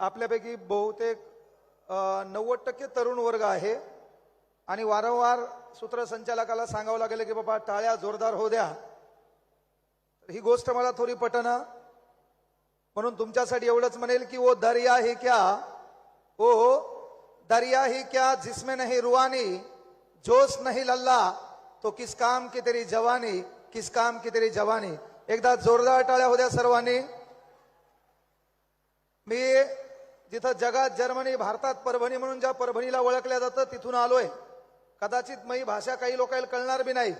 आपल्यापैकी बहुतेक नव्वद टक्के तरुण वर्ग आहे. आणि वारंवार सूत्रसंचालकाला सांगावं लागेल की बाबा टाळ्या जोरदार होऊ द्या. ही गोष्ट मला थोडी पटना. म्हणून तुमच्यासाठी एवढंच म्हणेल की ओ दर्या ही क्या ओ दर्या ही क्या जिसमे नहीं रुवानी जोश नाही लल्ला तो किस काम की तरी जवानी किस काम की तरी जवानी? एकदा जोरदार टाळ्या होत्या सर्वांनी. मी जिथं जगात जर्मनी भारतात परभणी म्हणून ज्या परभणीला ओळखल्या जातं तिथून आलोय. कदाचित मी भाषा काही लोकांना कळणार बी नाही.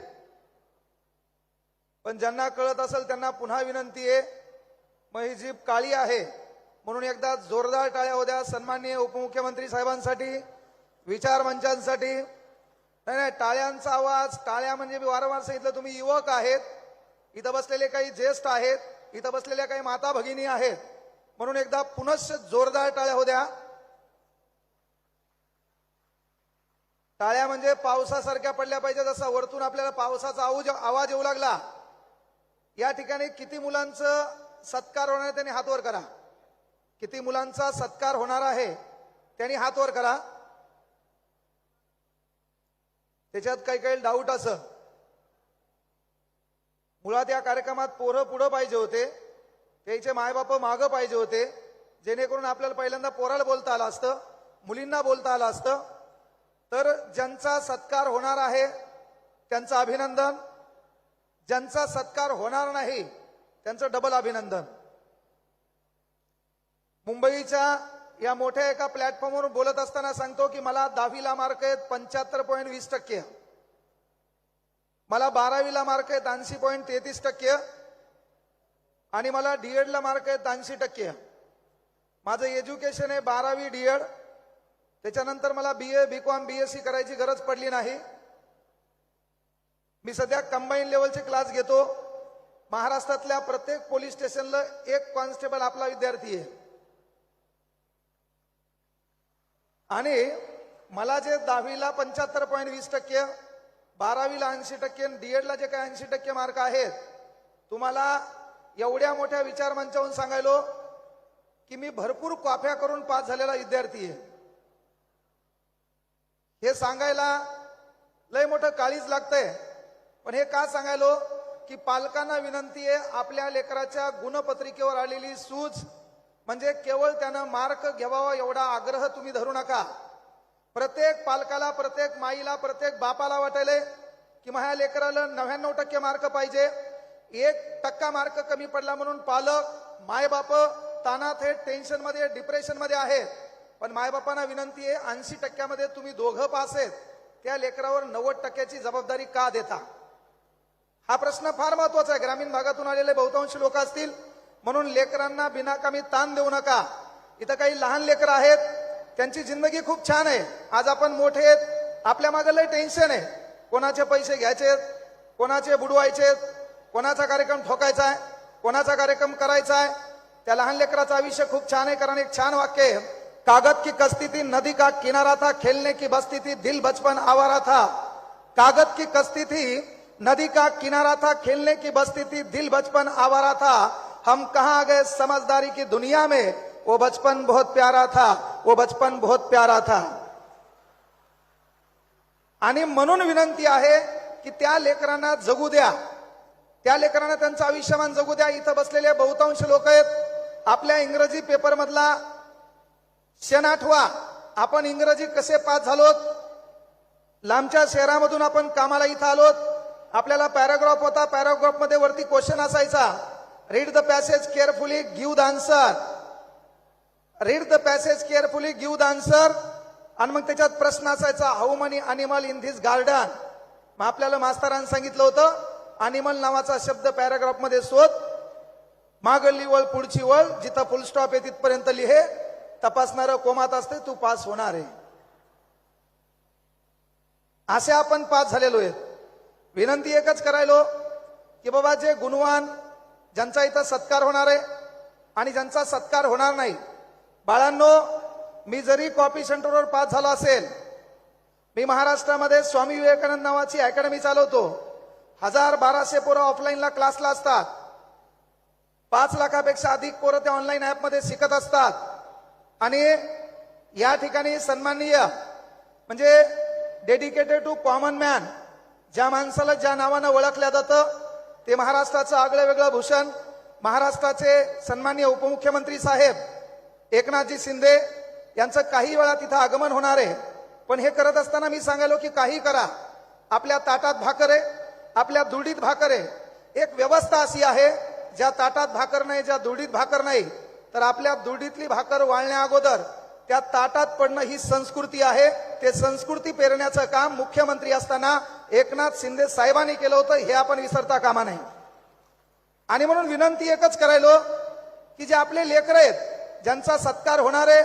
पण ज्यांना कळत असेल त्यांना पुन्हा विनंती आहे मग ही जीप काळी आहे. म्हणून एकदा जोरदार टाळ्या होत्या सन्माननीय उपमुख्यमंत्री साहेबांसाठी विचार मंचांसाठी. नाही नाही टाळ्यांचा आवाज टाळ्या म्हणजे मी वारंवार सांगितलं तुम्ही युवक आहेत इथं बसलेले काही ज्येष्ठ आहेत इथं बसलेल्या काही माता भगिनी आहेत. म्हणून एकदा पुनश्च जोरदार टाळ्या होत्या टाळ्या म्हणजे पावसासारख्या पडल्या पाहिजे जसा वरतून आपल्याला पावसाचा आवाज आवाज येऊ लागला. या ठिकाणी किती मुलांचं सत्कार होणार आहे त्यांनी हात वर करा. किती मुलांचा सत्कार होणार आहे त्यांनी हात वर करा. त्याच्यात काही काही डाऊट असं. मुळात या कार्यक्रमात पोरं पुढं पाहिजे होते. त्यांचे मायबाप मागं पाहिजे होते. जेणेकरून आपल्याला पहिल्यांदा पोराला बोलता आलं असतं मुलींना बोलता आलं असतं. तर ज्यांचा सत्कार होणार आहे त्यांचं अभिनंदन. ज्यांचा सत्कार होणार नाही त्यांचं डबल अभिनंदन. मुंबईच्या या मोठ्या एका प्लॅटफॉर्मवर बोलत असताना सांगतो की मला दहावीला मार्क आहेत पंच्याहत्तर पॉईंट वीस टक्के. मला बारावीला मार्क आहेत ऐंशी पॉईंट तेहतीस टक्के. आणि मला डीएडला मार्क आहेत ऐंशी टक्के. माझं एज्युकेशन आहे बारावी डीएड त्याच्यानंतर मला B A B com B S C करायची गरज पडली नाही. मी सध्या कंबाईन लेवलचे क्लास घेतो. महाराष्ट्रातल्या प्रत्येक पोलीस स्टेशनला एक कॉन्स्टेबल आपला विद्यार्थी आहे. आणि मला जे दहावीला पंच्याहत्तर पॉईंट वीस टक्के बारावीला ऐंशी टक्के डीएडला जे काही ऐंशी टक्के मार्क आहेत तुम्हाला एवढ्या मोठ्या विचार मंचावरून सांगायलो की मी भरपूर कॉफ्या करून पास झालेला विद्यार्थी आहे. हे सांगायला लय मोठं काळीच लागतंय. पण हे का सांगायलो की पालकांना विनंती आहे आपल्या लेकराच्या गुणपत्रिकेवर आलेली सूज म्हणजे केवळ त्यानं मार्क घ्यावा एवढा आग्रह तुम्ही धरू नका. प्रत्येक पालकाला प्रत्येक माईला प्रत्येक बापाला वाटायले की माझ्या लेकराला नव्याण्णव टक्के मार्क पाहिजे. एक टक्का मार्क कमी पडला म्हणून पालक मायबाप तानात हे टेन्शनमध्ये डिप्रेशनमध्ये आहेत. पण मायबापांना विनंती आहे ऐंशी टक्क्यामध्ये तुम्ही दोघं पास आहेत. त्या लेकरावर नव्वद टक्क्याची जबाबदारी का देता? हा प्रश्न फार महत्त्वाचा आहे. ग्रामीण भागातून आलेले बहुतांश लोक असतील. म्हणून लेकरांना बिनाकामी ताण देऊ नका. इथं काही लहान लेकर आहेत. त्यांची जिंदगी खूप छान आहे. आज आपण मोठे आहेत. आपल्या मागे लय टेन्शन आहे. कोणाचे पैसे घ्यायचे कोणाचे बुडवायचे कोणाचा कार्यक्रम ठोकायचा आहे? कोणाचा कार्यक्रम करायचा आहे? त्या लहान लेकराचं आयुष्य खूप छान आहे कारण एक छान वाक्य आहे. कागद की कस्ती थी नदी का किनारा था खेलने की बस्ती थी दिल बचपन आवारा था. कागद की कस्ती थी नदी का किनारा था खेलने की बस्ती थी दिल बचपन आवारा था. हम कहा गए समझदारी की दुनिया में? वो बचपन बहुत प्यारा था वो बचपन बहुत प्यारा था. आणि म्हणून विनंती आहे की त्या लेकरांना जगू द्या. त्या लेकरांना त्यांचं आयुष्यमान जगू द्या. इथं बसलेले बहुतांश लोक आहेत. आपल्या इंग्रजी पेपर मधला क्षण आठवा. आपण इंग्रजी कसे पास झालोत? लांबच्या शहरामधून आपण कामाला इथं आलोत. आपल्याला पॅराग्राफ होता. पॅराग्राफमध्ये वरती क्वेश्चन असायचा. Read the passage carefully give the answer read the passage carefully give the answer आणि मग त्याच्यात प्रश्न असायचा how many animal in this garden मग आपल्याला मास्तरांनी सांगितलं होतं अनिमल नावाचा शब्द पॅराग्राफमध्ये शोध. मागली वळ पुढची वळ जिथं फुल स्टॉप आहे तिथपर्यंत लिहे. तपासणारं कोमात असते तू पास होणार आहे. असे आपण पास झालेलो आहेत. विनंती एकच करायलो की बाबा जे गुणवान ज्यांचा इथं सत्कार होणार आहे आणि ज्यांचा सत्कार होणार नाही. बाळांनो मी जरी कॉपी सेंटरवर पास झालो असेल मी महाराष्ट्रामध्ये स्वामी विवेकानंद नावाची अकॅडमी चालवतो हजार बाराशे पोरं ऑफलाईनला क्लासला असतात. पाच लाखापेक्षा अधिक पोरं ते ऑनलाईन ऍपमध्ये शिकत असतात. आणि या ठिकाणी सन्माननीय म्हणजे डेडिकेटेड टू कॉमन मॅन ज्या माणसाला ज्या नावानं ओळखल्या जातं ते महाराष्ट्राचं आगळं वेगळं भूषण महाराष्ट्राचे सन्माननीय उपमुख्यमंत्री साहेब एकनाथजी शिंदे यांचं काही वेळा तिथं आगमन होणार आहे. पण हे करत असताना मी सांगायलो की काही करा. आपल्या ताटात भाकर आहे. आपल्या दुडीत भाकर आहे. एक व्यवस्था अशी आहे ज्या ताटात भाकर नाही ज्या दुडीत भाकर नाही तर आपल्या दुडीतली भाकर वाळण्या अगोदर त्या ताटात पडणं ही संस्कृती आहे. ते संस्कृती पेरण्याचं काम मुख्यमंत्री असताना एकनाथ शिंदे साहेबांनी केलं होतं हे आपण विसरता कामा नाही आणि म्हणून विनंती एकच करायलो की जे आपले लेकर आहेत ज्यांचा सत्कार होणार आहे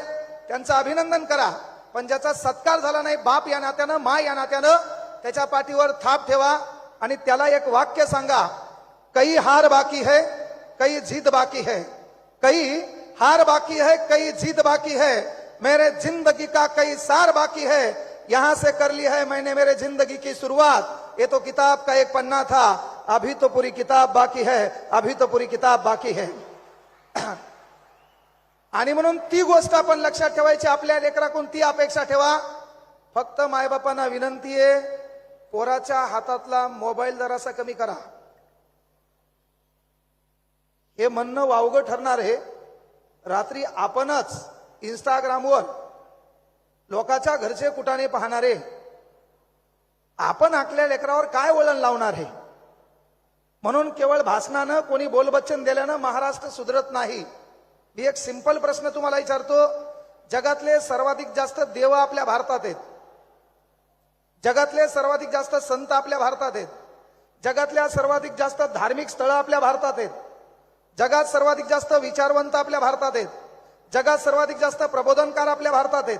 त्यांचं अभिनंदन करा. पण ज्याचा सत्कार झाला नाही बाप या नात्यानं मा या नात्यानं त्याच्या पाठीवर थाप ठेवा. आणि त्याला एक वाक्य सांगा. कई हार बाकी है कई जीत बाकी है. कई हार बाकी है कई जीत बाकी है. मेरे जिंदगी का कई सार बाकी है. यहां से कर ली है मैंने मेरे जिंदगी की शुरुआत. ये तो किताब का एक पन्ना था. अभी तो पूरी किताब बाकी है अभी तो पूरी किताब बाकी है. आणि म्हणून ती गोष्ट आपण लक्षात ठेवायची. आपल्या लेकराकडून ती अपेक्षा ठेवा. फक्त मायबापांना विनंती आहे पोराच्या हातातला मोबाईल जरासा कमी करा. हे म्हणणं वावगं ठरणार आहे. रात्री आपणच इंस्टाग्रामवर लोकांच्या घरचे कुटाने पाहणारे. आपण आपल्या लेकरावर काय वळण लावणार आहे म्हणून केवळ भाषणानं कोणी बोलबच्चन दिल्यानं महाराष्ट्र सुधरत नाही. मी एक सिंपल प्रश्न तुम्हाला विचारतो. जगातले सर्वाधिक जास्त देव आपल्या भारतात आहेत. जगातले सर्वाधिक जास्त संत आपल्या भारतात आहेत. जगातल्या सर्वाधिक जास्त धार्मिक स्थळं आपल्या भारतात आहेत. जगात सर्वाधिक जास्त विचारवंत आपल्या भारतात आहेत. जगात सर्वाधिक जास्त प्रबोधनकार आपल्या भारतात आहेत.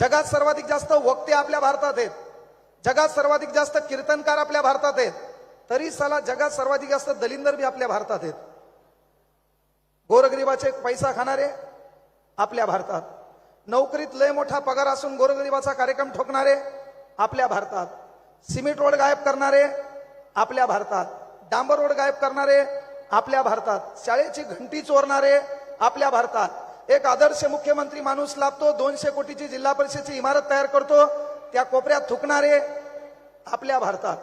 जगात सर्वाधिक जास्त वक्ते आपल्या भारतात आहेत. जगात सर्वाधिक जास्त कीर्तनकार आपल्या भारतात आहेत. तरी साला जगात सर्वाधिक जास्त दलिंदर बी आपल्या भारतात आहेत. गोरगरिबाचे पैसा खाणारे आपल्या भारतात. नोकरीत लय मोठा पगार असून गोरगरिबाचा कार्यक्रम ठोकणारे आपल्या भारतात. सिमेंट रोड गायब करणारे आपल्या भारतात. डांबर रोड गायब करणारे आपल्या भारतात. शाळेची घंटी चोरणारे आपल्या भारतात. एक आदर्श मुख्यमंत्री माणूस लाभतो दोनशे कोटीची जिल्हा परिषदेची इमारत तयार करतो त्या कोपऱ्यात थुकणारे आपल्या भारतात.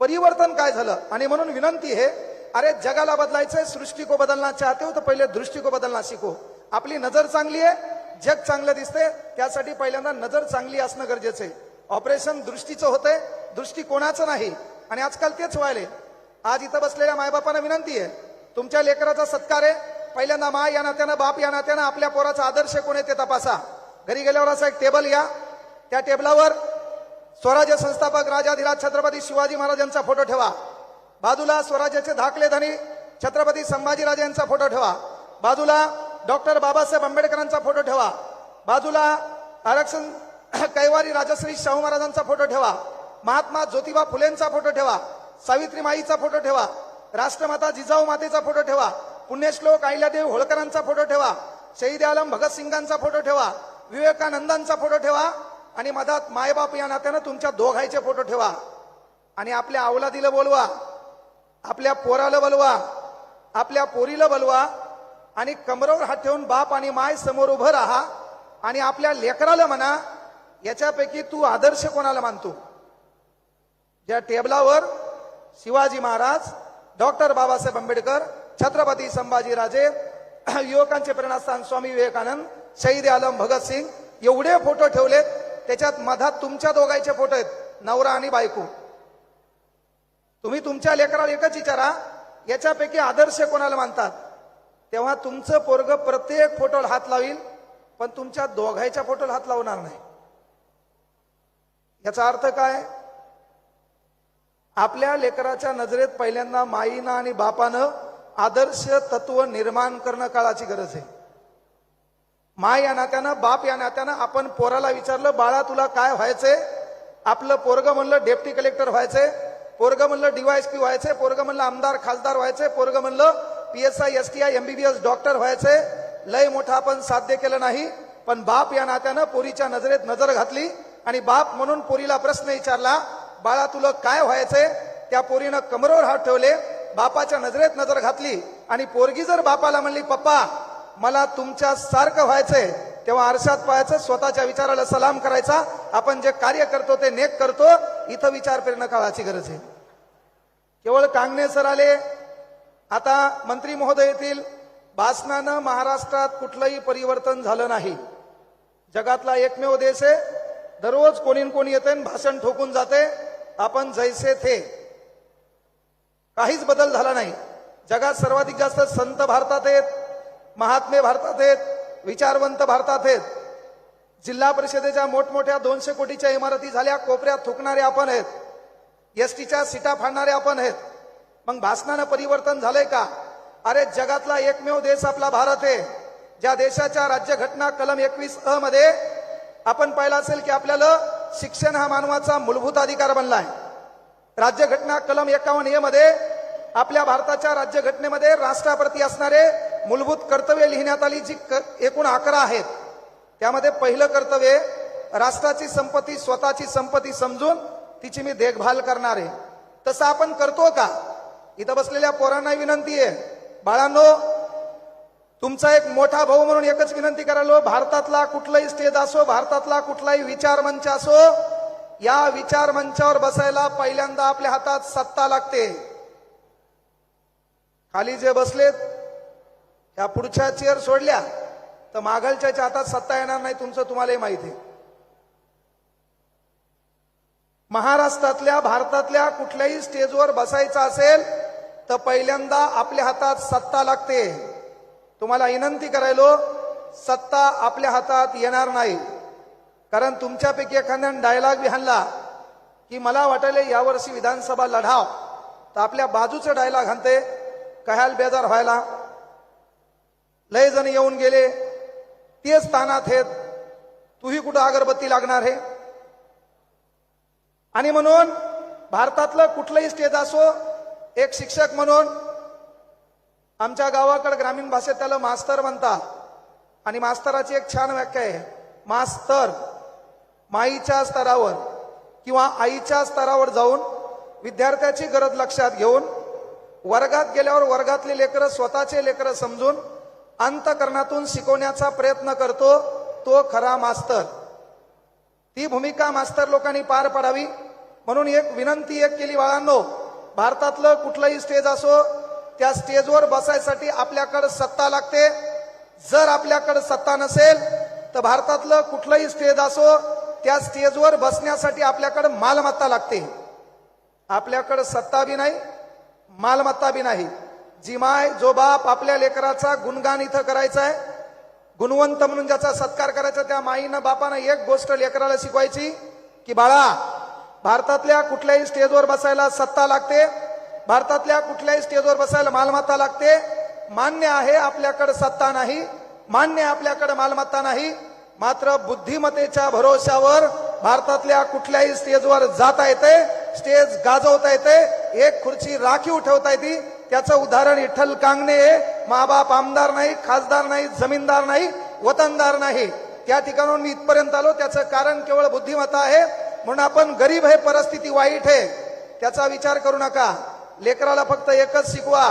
परिवर्तन काय झालं? आणि म्हणून विनंती आहे अरे जगाला बदलायचंय सृष्टी को बदलना चाहते हो तर पहिले दृष्टी को बदलना शिको. आपली नजर चांगली आहे जग चांगलं दिसते त्यासाठी पहिल्यांदा नजर चांगली असणं गरजेचं आहे. ऑपरेशन दृष्टीचं होतंय दृष्टी कोणाचं नाही. आणि आजकाल तेच व्हायले आज इथं बसलेल्या मायबापांना विनंती आहे तुमच्या लेकराचा सत्कार आहे. पहिल्यांदा मा या नात्यानं बाप या नात्यानं आपल्या पोराचा आदर्श कोण आहे ते तपासा. घरी गेल्यावर असा एक टेबल या. त्या टेबलावर स्वराज्य संस्थापक राजाधिराज छत्रपती शिवाजी महाराजांचा फोटो ठेवा. बाजूला स्वराज्याचे धाकले धनी छत्रपती संभाजीराजे यांचा फोटो ठेवा. बाजूला डॉक्टर बाबासाहेब आंबेडकरांचा फोटो ठेवा. बाजूला आरक्षण कैवारी राजश्री शाहू महाराजांचा फोटो ठेवा. महात्मा ज्योतिबा फुलेंचा फोटो ठेवा. सावित्री माईचा फोटो ठेवा. राष्ट्रमाता जिजाऊ मातेचा फोटो ठेवा. पुण्यश्लोक अहिल्यादेव होळकरांचा फोटो ठेवा. शहीद आलम भगतसिंगांचा फोटो ठेवा. विवेकानंदांचा फोटो ठेवा. आणि मधात मायबाप या नात्यानं तुमच्या दोघायचे फोटो ठेवा. आणि आपल्या अवलादीला बोलवा. आपल्या पोराला बोलवा. आपल्या पोरीला बोलवा. आणि कमरावर हात ठेवून बाप आणि माय समोर उभं राहा. आणि आपल्या लेकराला म्हणा याच्यापैकी तू आदर्श कोणाला मानतो? ज्या टेबलावर शिवाजी महाराज डॉक्टर बाबासाहेब आंबेडकर छत्रपती संभाजीराजे युवकांचे प्रेरणास्थान स्वामी विवेकानंद शहीद आलम भगतसिंग एवढे फोटो ठेवलेत त्याच्यात मधात तुमच्या दोघांचे फोटो आहेत नवरा आणि बायको. तुम्ही तुमच्या लेकराला एकच विचारा याच्यापैकी आदर्श कोणाला मानतात? तेव्हा तुमचं पोरग प्रत्येक फोटोला हात लावील पण तुमच्या दोघांच्या फोटोला हात लावणार नाही. याचा अर्थ काय? आपल्या लेकराच्या नजरेत पहिल्यांदा माईनं आणि बापानं आदर्श तत्व निर्माण करणं काळाची गरज आहे. माय या नात्यानं बाप या नात्यानं आपण पोराला विचारलं बाळा तुला काय व्हायचंय? आपलं पोरग म्हणलं डेप्टी कलेक्टर व्हायचंय. पोरग म्हणलं डीवायएसपी व्हायचंय. पोरग म्हणलं आमदार खासदार व्हायचंय. पोरग म्हणलं पीएसआय एसटीआय एमबीबीएस डॉक्टर व्हायचंय. लय मोठं आपण साध्य केलं नाही पण बाप या नात्यानं पोरीच्या नजरेत नजर घातली आणि बाप म्हणून पोरीला प्रश्न विचारला बाळा तुला काय व्हायचंय? त्या पोरीनं कमरेवर हात ठेवले बापाच्या नजरेत नजर घातली आणि पोरगी जर बापाला म्हणली पप्पा मला तुमच्या सारखं व्हायचंय तेव्हा आरशात पाहायचं स्वतःच्या विचाराला सलाम करायचा आपण जे कार्य करतो ते नेक करतो इथं विचार फिरणं काळाची गरज आहे. केवळ कांगणे सर आले. आता मंत्री महोदय येतील. भाषणानं महाराष्ट्रात कुठलंही परिवर्तन झालं नाही. जगातला एकमेव देश आहे. दररोज कोणी न कोणी येते आणि भाषण ठोकून जाते आपण जैसे थे. काहीच बदल झाला नाही. जगात सर्वाधिक जास्त संत भारतात आहेत महात्मे भारतात आहेत विचारवंत भारतात आहेत. जिल्हा परिषदेच्या मोठमोठ्या दोनशे कोटीच्या इमारती झाल्या कोपऱ्यात थुकणारे आपण आहेत. एसटीच्या सीटा फाडणारे आपण आहेत. मग भाषणानं परिवर्तन झालंय का? अरे जगातला एकमेव देश आपला भारत आहे. ज्या देशाच्या राज्यघटना कलम एकवीस अ मध्ये आपण पाहिलं असेल की आपल्याला शिक्षण हा मानवाचा मूलभूत अधिकार बनलाय. राज्यघटना कलम एकावन्न ए मध्ये आपल्या भारताच्या राज्यघटनेमध्ये राष्ट्राप्रती असणारे मूलभूत कर्तव्य लिहिण्यात आली जी क- एकूण अकरा आहेत. त्यामध्ये पहिलं कर्तव्य राष्ट्राची संपत्ती स्वतःची संपत्ती समजून तिची मी देखभाल करणार आहे. तसं आपण करतो का? इथं बसलेल्या पोरांना विनंती आहे. बाळांनो तुमचा एक मोठा भाऊ म्हणून एकच विनंती करायलो भारतातला कुठलाही स्टेज असो भारतातला कुठलाही विचार मंच असो या विचार मंचावर बसायला पहिल्यांदा आपल्या हातात सत्ता लागते. खाली जे बसलेत ह्या पुढच्या चेअर सोडल्या तर मागलच्या हातात सत्ता येणार नाही तुमचं तुम्हालाही माहिती आहे. महाराष्ट्रातल्या भारतातल्या कुठल्याही स्टेजवर बसायचं असेल तर पहिल्यांदा आपल्या हातात सत्ता लागते. तुम्हाला विनंती करायलो सत्ता आपल्या हातात येणार नाही. कारण तुमच्यापैकी एखाद्यानं डायलॉग बी हाणला की मला वाटायले यावर्षी विधानसभा लढाव तर आपल्या बाजूचं डायलॉग हाणते कहाल बेजार व्हायला. लय जण येऊन गेले तेच तानात आहेत तूही कुठं अगरबत्ती लागणार आहे आणि म्हणून भारतातलं कुठलंही स्टेज असो एक शिक्षक म्हणून आमच्या गावाकडे ग्रामीण भाषेत त्याला मास्तर म्हणतात. आणि मास्तराची एक छान व्याख्या आहे. मास्तर माईच्या स्तरावर किंवा आईच्या स्तरावर जाऊन विद्यार्थ्याची गरज लक्षात घेऊन वर्गात गेल्यावर वर्गातले लेकरं स्वतःचे लेकरं समजून अंतकरणातून शिकवण्याचा प्रयत्न करतो तो खरा मास्तर. ती भूमिका मास्तर लोकांनी पार पाडावी. म्हणून एक विनंती एक केली बाळांनो भारतातलं कुठलंही स्टेज असो त्या स्टेजवर बसायसाठी आपल्याकडं सत्ता लागते. जर आपल्याकडं सत्ता नसेल तर भारतातलं कुठलंही स्टेज असो त्या स्टेजवर बसण्यासाठी आपल्याकडं मालमत्ता लागते. आपल्याकडं सत्ता बी नाही मालमत्ता बी नाही. जी माय जो बाप आपल्या लेकराचा गुणगान इथं करायचा आहे गुणवंत म्हणून ज्याचा सत्कार करायचा त्या माईनं बापानं एक गोष्ट लेकराला शिकवायची की बाळा भारतातल्या कुठल्याही स्टेजवर बसायला सत्ता लागते भारतातल्या कुठल्याही स्टेजवर बसायला मालमत्ता लागते. मान्य आहे आपल्याकडे सत्ता नाही. मान्य आपल्याकडे मालमत्ता नाही. मात्र बुद्धिमत्तेच्या भरोश्यावर भारतातल्या कुठल्याही स्टेजवर जाता येते स्टेज गाजवता येते एक खुर्ची राखीव ठेवता येते. त्याचं उदाहरण विठ्ठल कांगणे माबाप आमदार नाही खासदार नाही जमीनदार नाही वतनदार नाही. त्या ठिकाणाहून मी इथपर्यंत आलो. त्याचं कारण केवळ बुद्धिमत्ता आहे. म्हणून आपण गरीब आहे परिस्थिती वाईट आहे. त्याचा विचार करू नका. लेकराला फक्त एकच शिकवा.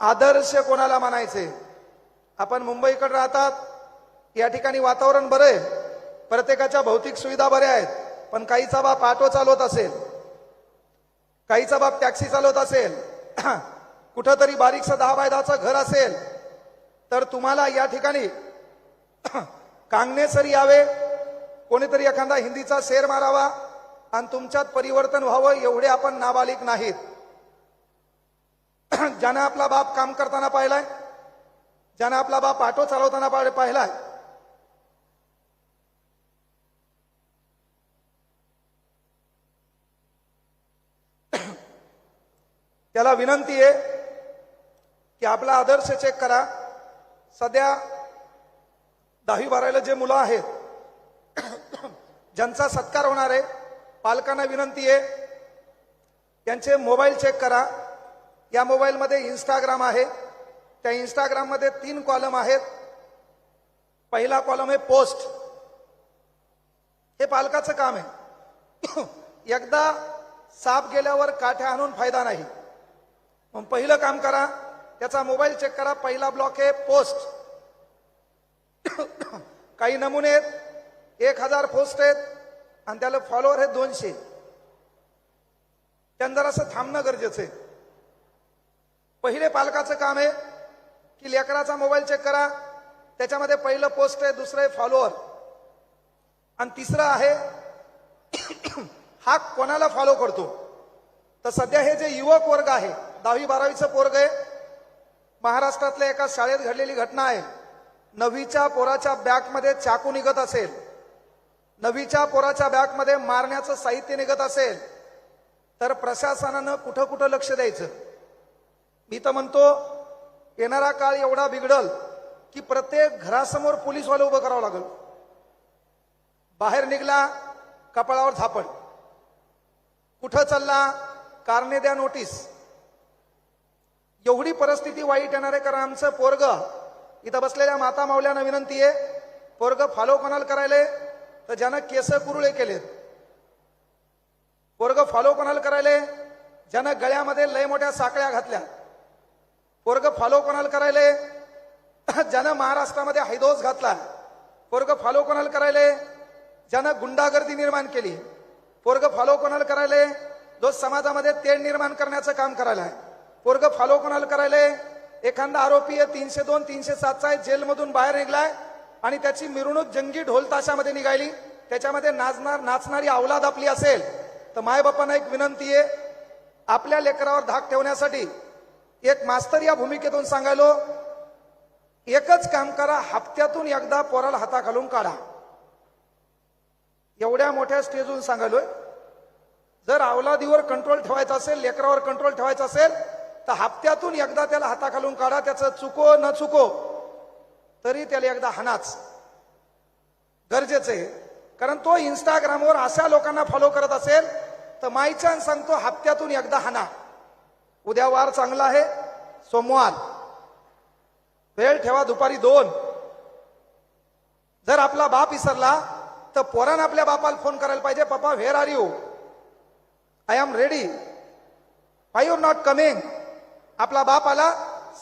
आदर्श कोणाला मानायचे आपण मुंबईकडे राहतात. या ठिकाणी वातावरण बरं आहे. प्रत्येकाच्या भौतिक सुविधा बऱ्या आहेत. पण काहीचा बाप ऑटो चालवत असेल. काहीचा बाप टॅक्सी चालवत असेल. कुठंतरी बारीकसं दहा बाय दहाचं घर असेल. तर तुम्हाला या ठिकाणी कांगणेसरी यावे. कोणीतरी एखादा हिंदीचा शेर मारावा. आणि तुमच्यात परिवर्तन व्हावं एवढे आपण नाबालिक नाहीत. ज्यानं आपला बाप काम करताना पाहिलाय ज्यानं आपला बाप ऑटो चालवताना पाहिलाय त्याला विनंती आहे की आपला आदर्श चेक करा. सध्या दहावी बारावीला जे मुलं आहेत ज्यांचा सत्कार होणार आहे पालकांना विनंती आहे त्यांचे मोबाईल चेक करा. या मोबाईलमध्ये इंस्टाग्राम आहे. त्या इंस्टाग्राममध्ये तीन कॉलम आहेत. पहिला कॉलम आहे पोस्ट हे पालकाचं काम आहे. एकदा साप गेल्यावर काठ्या आणून फायदा नाही. मग पहिलं काम करा. त्याचा मोबाईल चेक करा. पहिला ब्लॉक आहे पोस्ट काही नमुने आहेत. एक हजार पोस्ट आहेत. आणि त्याला फॉलोअर आहेत दोनशे. त्यांना जरासं थांबणं गरजेचं आहे. पहिले पालकाचं काम आहे की लेकराचा मोबाईल चेक करा. त्याच्यामध्ये पहिलं पोस्ट आहे दुसरं आहे फॉलोअर आणि तिसरं आहे हा कोणाला फॉलो करतो? तर सध्या हे जे युवक वर्ग आहे दहावी बारावीचं पोरग आहे महाराष्ट्रातल्या एका शाळेत घडलेली घटना आहे. नववीच्या पोराच्या बॅगमध्ये चाकू निघत असेल. नववीच्या पोराच्या बॅगमध्ये मारण्याचं साहित्य निघत असेल. तर प्रशासनानं कुठं कुठं लक्ष द्यायचं? मी तर म्हणतो येणारा काळ एवढा बिघडल की प्रत्येक घरासमोर पोलीसवाले उभं करावं लागल. बाहेर निघला कपाळावर झापड. कुठं चालला कारणे द्या नोटीस. एवढी परिस्थिती वाईट येणार आहे कारण आमचं पोरग इथं बसलेल्या माता मावल्यानं विनंती आहे पोरग फॉलो कोणाला करायले? तर ज्यानं केस कुरुळे केलेत. पोरग फॉलो कोणाला करायले? ज्यानं गळ्यामध्ये लय मोठ्या साकळ्या घातल्या. पोरग फॉलो कोणाला करायले? ज्यानं महाराष्ट्रामध्ये हैदोस घातला. पोरग फॉलो कोणाला करायले? ज्यानं गुंडागर्दी निर्माण केली. पोरग फॉलो कोणाला करायले? जो समाजामध्ये तेढ निर्माण करण्याचं काम करायला. आहे पोरग फॉलो कोणाला करायले? एखादा आरोपी आहे तीनशे दोन तीनशे सातचा आहे जेलमधून बाहेर निघलाय आणि त्याची मिरवणूक जंगी ढोल ताशामध्ये निघाली. त्याच्यामध्ये नाचणार नाचणारी अवलाद आपली असेल. तर मायबापांना एक विनंती आहे आपल्या लेकरावर धाक ठेवण्यासाठी एक मास्तर या भूमिकेतून सांगायलो एकच काम करा हप्त्यातून एकदा पोराला हाता घालून काढा. एवढ्या मोठ्या स्टेजवरून सांगायलोय जर अवलादीवर कंट्रोल ठेवायचा असेल लेकरावर कंट्रोल ठेवायचा असेल तर हप्त्यातून एकदा त्याला हाता घालून काढा त्याचं चुको न चुको तरी त्याला एकदा हानाच गरजेचं आहे. कारण तो इंस्टाग्रामवर अशा लोकांना फॉलो करत असेल तर माईचान सांगतो हप्त्यातून एकदा हाना उद्या वार चांगला आहे. सोमवार. वेळ ठेवा दुपारी दोन. जर आपला बाप विसरला तर पोरानं आपल्या बापाला फोन करायला पाहिजे पप्पा where are you I am ready I you not coming आपला बाप आला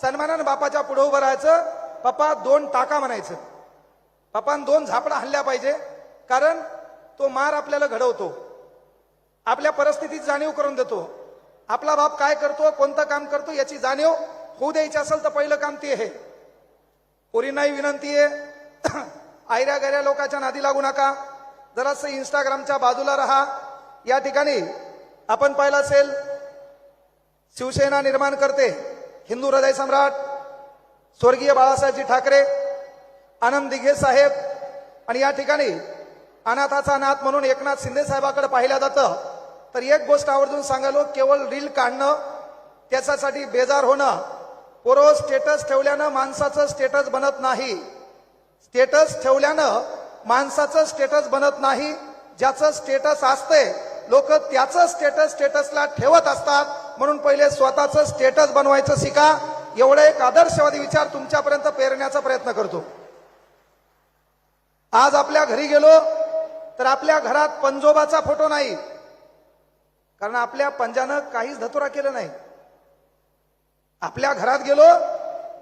सन्मानानं बापाच्या पुढे उभं राहायचं. पप्पा दोन टाका म्हणायचं. पप्पान दोन झापडा हल्ल्या पाहिजे कारण तो मार आपल्याला घडवतो. आपल्या परिस्थितीत जाणीव करून देतो. आपला बाप काय करतो कोणतं काम करतो याची जाणीव होऊ द्यायची असेल तर पहिलं काम ते आहे. पोरींनाही विनंती आहे आयऱ्या गऱ्या लोकांच्या नादी लागू नका. जरासं इंस्टाग्रामच्या बाजूला राहा. या ठिकाणी आपण पाहिलं असेल शिवसेना निर्माण करते हिंदू हृदय सम्राट स्वर्गीय बाळासाहेबजी ठाकरे आनंद दिघे साहेब आणि या ठिकाणी अनाथाचा नाथ म्हणून एकनाथ शिंदे साहेबाकडे पाहिलं जातं. तर एक गोष्ट आवर्जून सांगालो केवळ रील काढणं त्याच्यासाठी बेजार होणं. पोरो स्टेटस ठेवल्यानं माणसाचं स्टेटस बनत नाही. स्टेटस ठेवल्यानं माणसाचं स्टेटस बनत नाही. ज्याचं स्टेटस असते लोक त्याचं स्टेटस स्टेटसला ठेवत असतात. म्हणून पहिले स्वतःचं स्टेटस बनवायचं शिका. एवढा एक आदर्शवादी विचार तुमच्यापर्यंत पेरण्याचा प्रयत्न करतो. आज आपल्या घरी गेलो तर आपल्या घरात पंजोबाचा फोटो नाही. कारण आपल्या पंजानं काहीच धतुरा केलं नाही. आपल्या घरात गेलो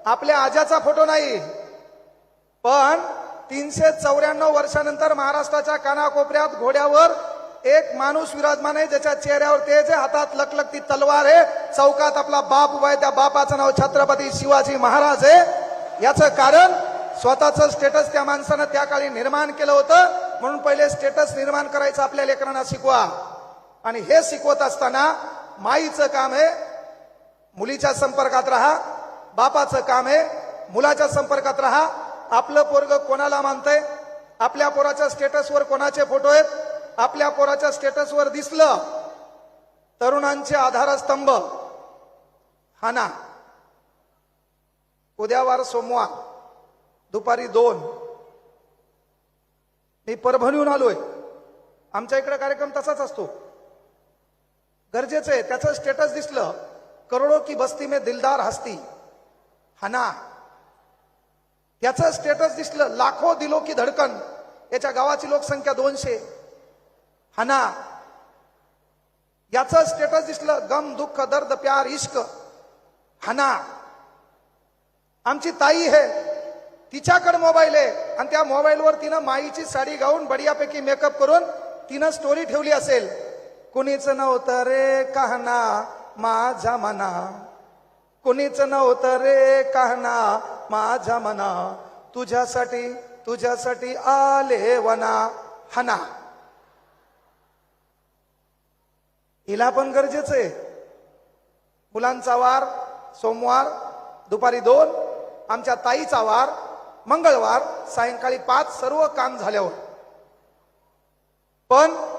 आपल्या आजाचा फोटो नाही. पण तीनशे चौऱ्याण्णव वर्षानंतर महाराष्ट्राच्या कानाकोपऱ्यात घोड्यावर एक माणूस विराजमान आहे ज्याच्या चेहऱ्यावर तेज आहे हातात लकलकती तलवार आहे चौकात आपला बाप उभा आहे त्या बापाचं नाव छत्रपती शिवाजी महाराज आहे. याचं कारण स्वतःचं स्टेटस त्या माणसानं त्या काळी निर्माण केलं होतं. म्हणून पहिले स्टेटस निर्माण करायचं आपल्या लेकरांना शिकवा. आणि हे शिकवत असताना माईचं काम आहे मुलीच्या संपर्कात राहा बापाचं काम आहे मुलाच्या संपर्कात राहा. आपलं पोरग कोणाला मानतंय? आपल्या पोराच्या स्टेटसवर कोणाचे फोटो आहेत? आपल्या पोराच्या स्टेटसवर दिसलं तरुणांचे आधारस्तंभ. हाना उद्यावार सोमवार दुपारी दोन. मी परभणीहून आलोय. आमच्या इकडे कार्यक्रम तसाच असतो. गरजेचं आहे. त्याचं स्टेटस दिसलं. करोडो की बस्ती में दिलदार हस्ती. हना. त्याचं स्टेटस दिसलं. लाखो दिलो की धडकन. याच्या गावाची लोकसंख्या दोनशे. हना. याचं स्टेटस दिसलं. गम दुःख दर्द प्यार इश्क. हना. आमची ताई आहे तिच्याकडे मोबाईल आहे. आणि त्या मोबाईलवर तिनं माईची साडी गाऊन बढियापैकी मेकअप करून तिनं स्टोरी ठेवली असेल. कुणीच नव्हतं रे कहना माझा मना. कुणीच नव्हतं रे कहना माझा मना. तुझ्यासाठी तुझ्यासाठी आले वना हना. हिला पण गरजेचं आहे. मुलांचा वार सोमवार दुपारी दोन आमच्या ताईचा वार मंगळवार सायंकाळी पाच सर्व काम झाल्यावर. पण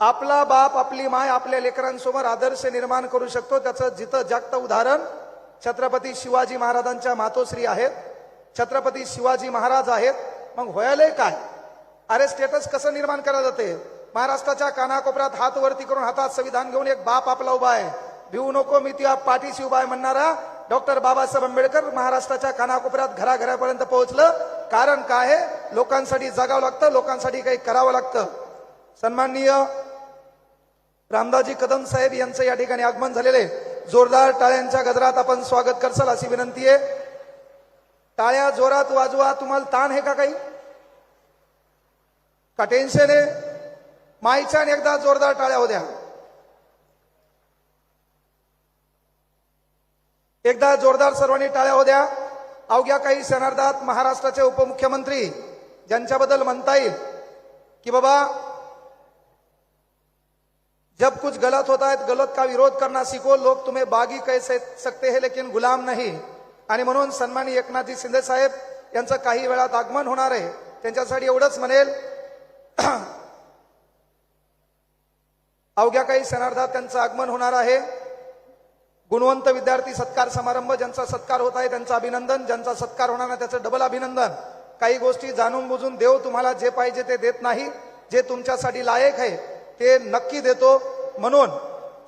आपला बाप आपली माय आपल्या लेकरांसमोर आदर्श निर्माण करू शकतो. त्याचं जिथं जागत उदाहरण छत्रपती शिवाजी महाराजांच्या मातोश्री आहेत छत्रपती शिवाजी महाराज आहेत. मग व्हायलंय काय? अरे स्टेटस कसं निर्माण केलं जाते महाराष्ट्राच्या कानाकोपऱ्यात हात वरती करून हातात संविधान घेऊन एक बाप आपला उभा आहे. भिवू नको मी तुझ्या पाठीशी उभा आहे म्हणणारा डॉक्टर बाबासाहेब आंबेडकर महाराष्ट्राच्या कानाकोपऱ्यात घराघरापर्यंत पोहोचलं. कारण काय आहे? लोकांसाठी जगावं लागतं लोकांसाठी काही करावं लागतं. सन्माननीय रामदाजी कदम साहेब यांचं या ठिकाणी आगमन झालेले जोरदार टाळ्यांच्या गजरात आपण स्वागत करसाल अशी विनंती आहे. टाळ्या जोरात वाजवा तुम्हाला ताण आहे का काही? का टेन्शन आहे? माईच्या एकदा जोरदार टाळ्या होत्या एकदा जोरदार सर्वांनी टाळ्या होत्या अवघ्या काही क्षणार्धात महाराष्ट्राचे उपमुख्यमंत्री ज्यांच्याबद्दल म्हणता येईल की बाबा जब कुछ गलत होता है तो गलत का विरोध करना सीखो। लोग तुम्हें बागी कह सकते हैं लेकिन गुलाम नहीं। आणि म्हणून सन्मानी एकनाथजी शिंदे साहेब यांचं काही वेळात आगमन होणार आहे. त्यांच्यासाठी एवढंच म्हणेल. अवघ्या काही क्षणार्धात त्यांचं आगमन होणार आहे. गुणवंत विद्यार्थी सत्कार समारंभ ज्यांचा सत्कार होत आहे त्यांचं अभिनंदन ज्यांचा सत्कार होणार नाही त्याचं डबल अभिनंदन. काही गोष्टी जाणून बुजून देव तुम्हाला जे पाहिजे ते देत नाही जे तुमच्यासाठी लायक आहे. ते नक्की देतो. म्हणून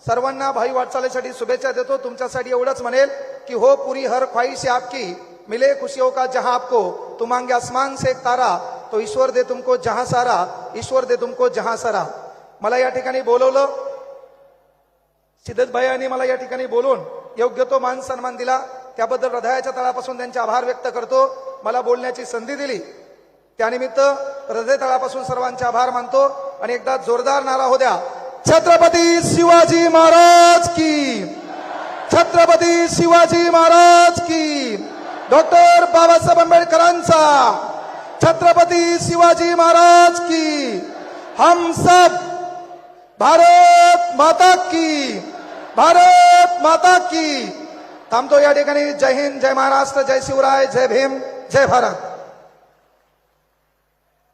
सर्वांना भाई वाटचालीसाठी शुभेच्छा देतो. तुमच्यासाठी एवढंच म्हणेल की हो पुरी हर ख्वाहिश आपकी. मिले खुशियों का जहां आपको. तुम मांगे आसमान से एक तारा. तो ईश्वर दे तुमको जहां सारा. ईश्वर दे तुमको जहां सारा. मला या ठिकाणी बोलवलं. सिद्धत यांनी मला या ठिकाणी बोलून योग्य तो मान सन्मान दिला. त्याबद्दल हृदयाच्या तळापासून त्यांचे आभार व्यक्त करतो. मला बोलण्याची संधी दिली. त्यानिमित्त हृदय तळापासून सर्वांचे आभार मानतो. आणि एकदा जोरदार नारा हो द्या. छत्रपती शिवाजी महाराज की. छत्रपती शिवाजी महाराज की. डॉक्टर बाबासाहेब आंबेडकरांचा. छत्रपती शिवाजी महाराज की. हम सब भारत माता की. भारत माता की. थांबतो या ठिकाणी. जय हिंद जय महाराष्ट्र जय शिवराय जय भीम जय भारत.